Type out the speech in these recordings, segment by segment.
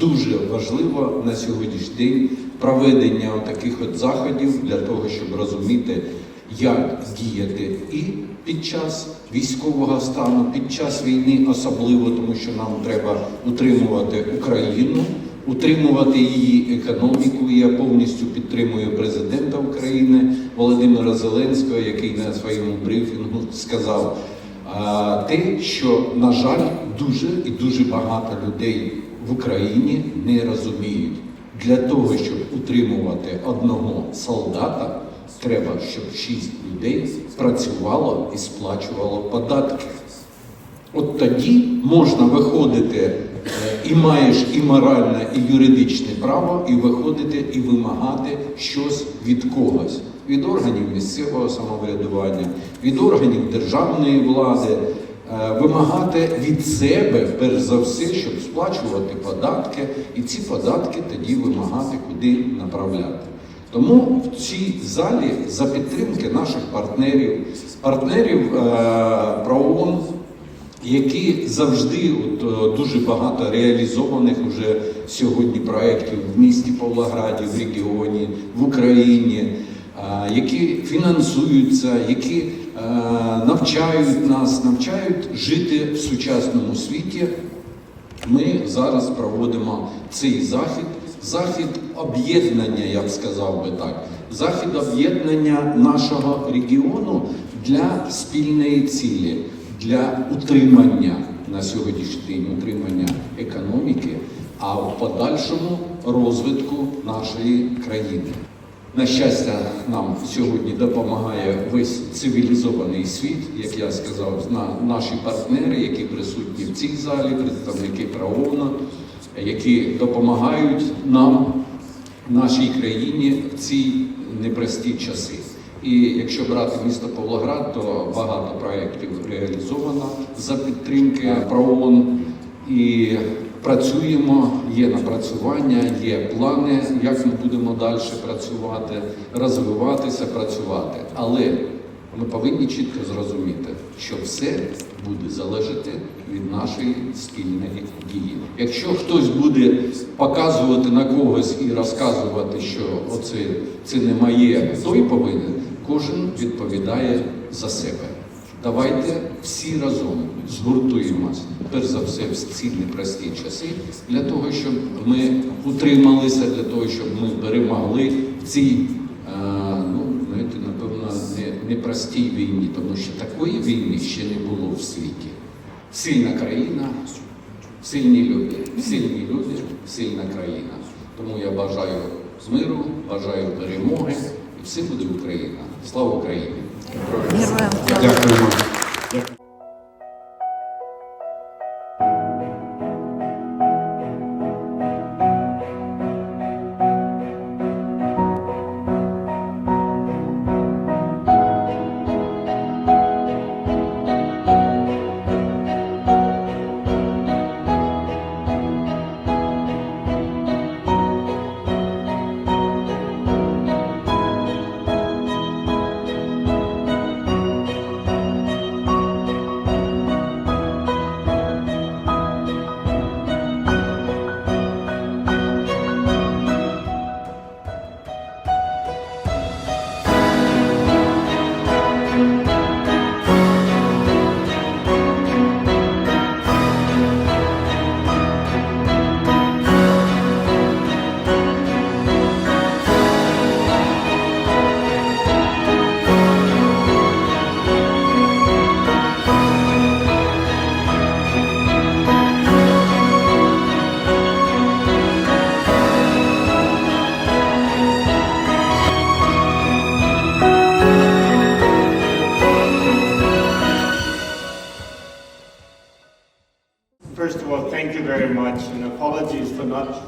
Дуже важливо на сьогоднішній день проведення таких от заходів для того, щоб розуміти, як діяти і під час військового стану, під час війни особливо, тому що нам треба утримувати Україну, утримувати її економіку. Я повністю підтримую президента України Володимира Зеленського, який на своєму брифінгу сказав те, що на жаль, дуже і дуже багато людей в Україні не розуміють. Для того, щоб утримувати одного солдата, треба, щоб шість людей працювало і сплачувало податки. От тоді можна виходити е, і маєш і моральне, і юридичне право, і виходити і вимагати щось від когось, від органів місцевого самоврядування, від органів державної влади, вимагати від себе, перш за все, щоб сплачувати податки, і ці податки тоді вимагати куди направляти. Тому в цій залі за підтримки наших партнерів, партнерів е, ПРООН, які завжди от, е, дуже багато реалізованих уже сьогодні проєктів в місті Павлограді, в регіоні, в Україні, е, які фінансуються, які навчають нас, навчають жити в сучасному світі. Ми зараз проводимо цей захід, захід об'єднання, я б сказав би так, захід об'єднання нашого регіону для спільної цілі, для утримання на сьогоднішній день утримання економіки, а в подальшому розвитку нашої країни. На щастя, нам сьогодні допомагає весь цивілізований світ, як я сказав, на наші партнери, які присутні в цій залі, представники ПРООНа, які допомагають нам, нашій країні в ці непрості часи. І якщо брати місто Павлоград, то багато проєктів реалізовано за підтримки ПРООН. І працюємо, є напрацювання, є плани, як ми будемо далі працювати, розвиватися, працювати. Але ми повинні чітко зрозуміти, що все буде залежати від нашої спільної дії. Якщо хтось буде показувати на когось і розказувати, що оце це не моє, той повинен, кожен відповідає за себе. Давайте всі разом згуртуємось, перш за все, в ці непрості часи, для того, щоб ми утрималися, для того, щоб ми перемогли в цій, е, ну, знаєте, напевно, не, непростій війні, тому що такої війни ще не було в світі. Сильна країна, сильні люди, сильні люди, сильна країна. Тому я бажаю миру, бажаю перемоги, все буде Україна. Слава Україні! Дякуємо. Of all, thank you very much and apologies for not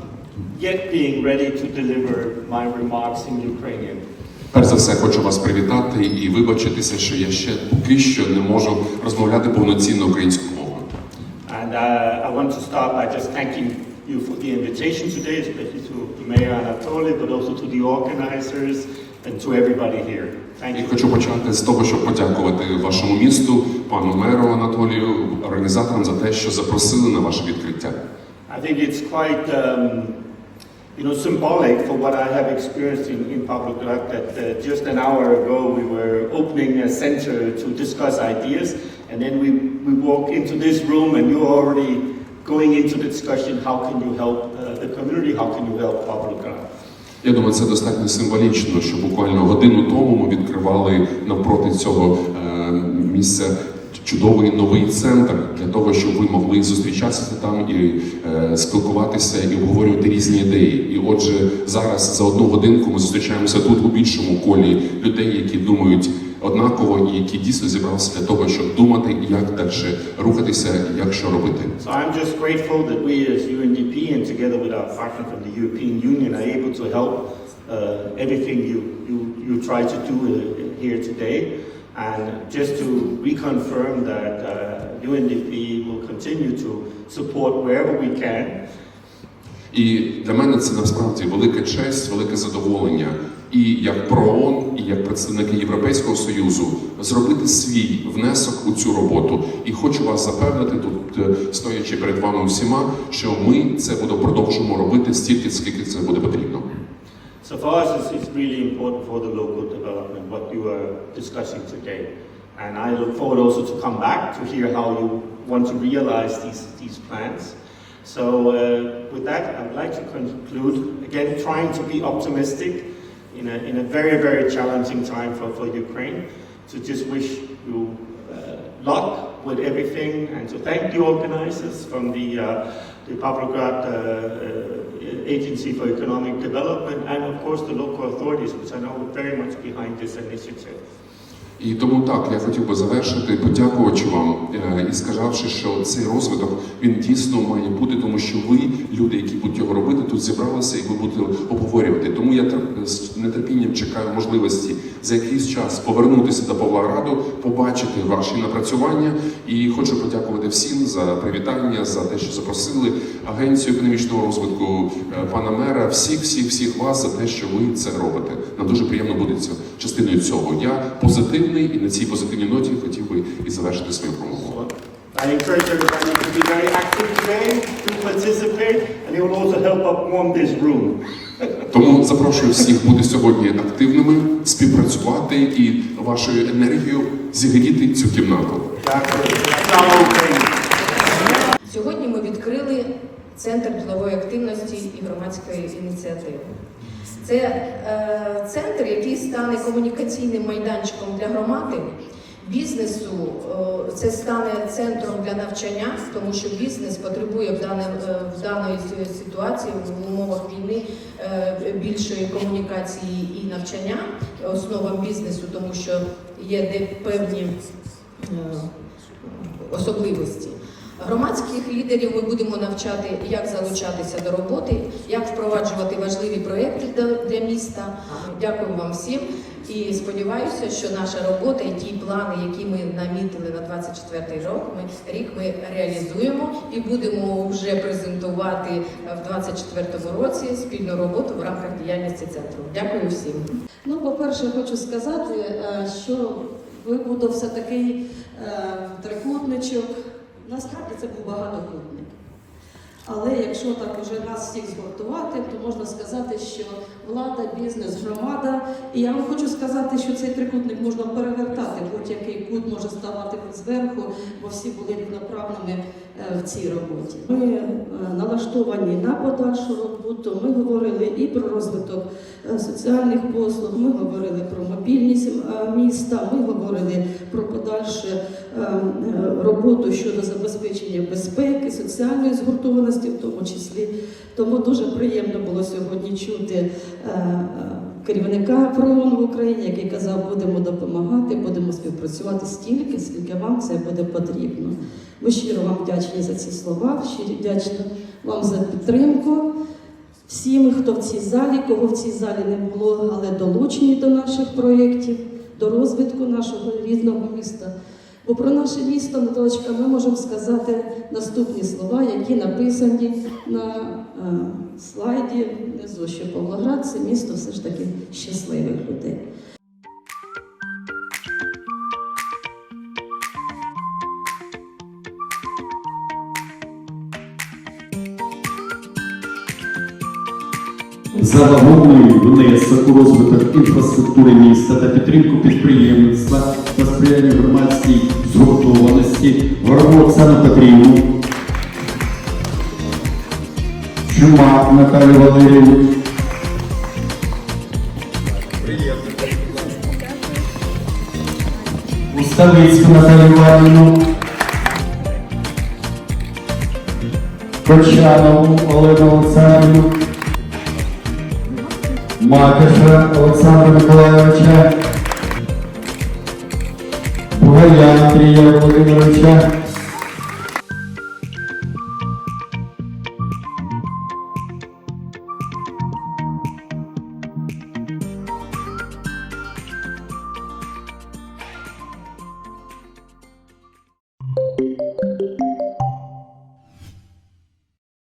yet being ready to deliver my remarks in Ukrainian. Перш за все, хочу вас привітати і вибачитися, що я ще поки що не можу розмовляти повноцінно українською мовою. And uh, I want to start by just thanking you for the invitation today, especially to Mayor Anatoly, but also to the organizers and to everybody here. Thank І you. хочу почати з того, щоб подякувати вашому місту, пану меру Анатолію, організаторам за те, що запросили на ваше відкриття. I I think it's quite, um, you know, symbolic for what I have experienced in, in Pavlograd that uh, just an hour ago we were opening a center to discuss ideas and then we, we walk into this room and you're already going into the discussion, how can you help uh, the community, how can you help Pavlograd? Я думаю, це достатньо символічно, що буквально годину тому ми відкривали навпроти цього е, місця чудовий новий центр для того, щоб ви могли зустрічатися там і е, спілкуватися і обговорювати різні ідеї. І отже, зараз за одну годинку ми зустрічаємося тут у більшому колі людей, які думають однаково і які дійсно зібралися для того, щоб думати, як далі рухатися, як що робити. So I'm just grateful that we as UNDP and together with our partner from the European Union are able to help uh, everything you, you, you try to do uh, here today. And just to reconfirm that uh, UNDP will continue to support wherever we can. І для мене це насправді велика честь, велике задоволення. І як проон, і як представники Європейського союзу зробити свій внесок у цю роботу. І хочу вас запевнити тут, е, стоячи перед вами всіма, що ми це будемо продовжимо робити стільки, скільки це буде потрібно. So for us, it's, it's really important for the local development, what you are discussing today. And I look forward also to come back to hear how you want to realize these, these plans. So uh, with that, I would like to conclude, again, trying to be optimistic in a, in a very, very challenging time for, for Ukraine, to just wish you uh, luck with everything and to thank the organizers from the, uh, the Pavlograd uh, uh, Agency for Economic Development and of course the local authorities, which I know are very much behind this initiative. І тому так я хотів би завершити, подякуючи вам е, і сказавши, що цей розвиток він дійсно має бути, тому що ви, люди, які будуть його робити, тут зібралися і ви будете обговорювати. Тому я з нетерпінням чекаю можливості за якийсь час повернутися до Павлограду, побачити ваші напрацювання. І хочу подякувати всім за привітання, за те, що запросили агенцію економічного розвитку е, пана мера, всіх, всіх, всіх вас за те, що ви це робите. Нам дуже приємно бути ця- частиною цього. Я позитивний і на цій позитивній ноті хотів би і завершити свою промову. I encourage everybody to be very active today, to participate, and it will also help up warm this room. Тому запрошую всіх бути сьогодні активними, співпрацювати і вашою енергією зігріти цю кімнату. Дякую. Слава Україні! Сьогодні ми відкрили центр ділової активності і громадської ініціативи. Це е, центр, який стане комунікаційним майданчиком для громади, бізнесу. е, це стане центром для навчання, тому що бізнес потребує в, даним, е, в даної ситуації в умовах війни е, більшої комунікації і навчання основам бізнесу, тому що є де певні е, особливості. Громадських лідерів ми будемо навчати, як залучатися до роботи, як впроваджувати важливі проекти для- міста. Дякую вам всім і сподіваюся, що наша робота і ті плани, які ми намітили на 24 рік, ми рік ми реалізуємо і будемо вже презентувати в 24 році спільну роботу в рамках діяльності центру. Дякую всім. Ну, по-перше, хочу сказати, е, що вибудовся такий е, трикутничок. Насправді це був багатокутник. Але якщо так уже нас всіх згуртувати, то можна сказати, що влада, бізнес, громада. І я вам хочу сказати, що цей трикутник можна перевертати, будь-який кут може ставати зверху, бо всі були рівноправними в цій роботі. Ми е, налаштовані на подальшу роботу. Ми говорили і про розвиток е, соціальних послуг, ми говорили про мобільність е, міста, ми говорили про подальшу е, е, роботу щодо забезпечення безпеки, соціальної згуртованості, в тому числі. Тому дуже приємно було сьогодні чути е, е, керівника ПРООН в Україні, який казав, будемо допомагати, будемо співпрацювати стільки, скільки вам це буде потрібно. Ми щиро вам вдячні за ці слова, щиро вдячні вам за підтримку. Всім, хто в цій залі, кого в цій залі не було, але долучені до наших проєктів, до розвитку нашого рідного міста. Бо про наше місто, Наталочка, ми можемо сказати наступні слова, які написані на е, слайді внизу, що Павлоград це місто все ж таки щасливих людей. За внесок у розвиток інфраструктури міста та підтримку підприємництва та сприяння громадській згуртованості Воробу Оксану Петрівну, Чумак Наталію Валерівну, Уставицьку Наталію Іванівну, Кочанову Олену Олександрівну, Макаша Олександра Миколайовича, Бугая Андрія Володимировича,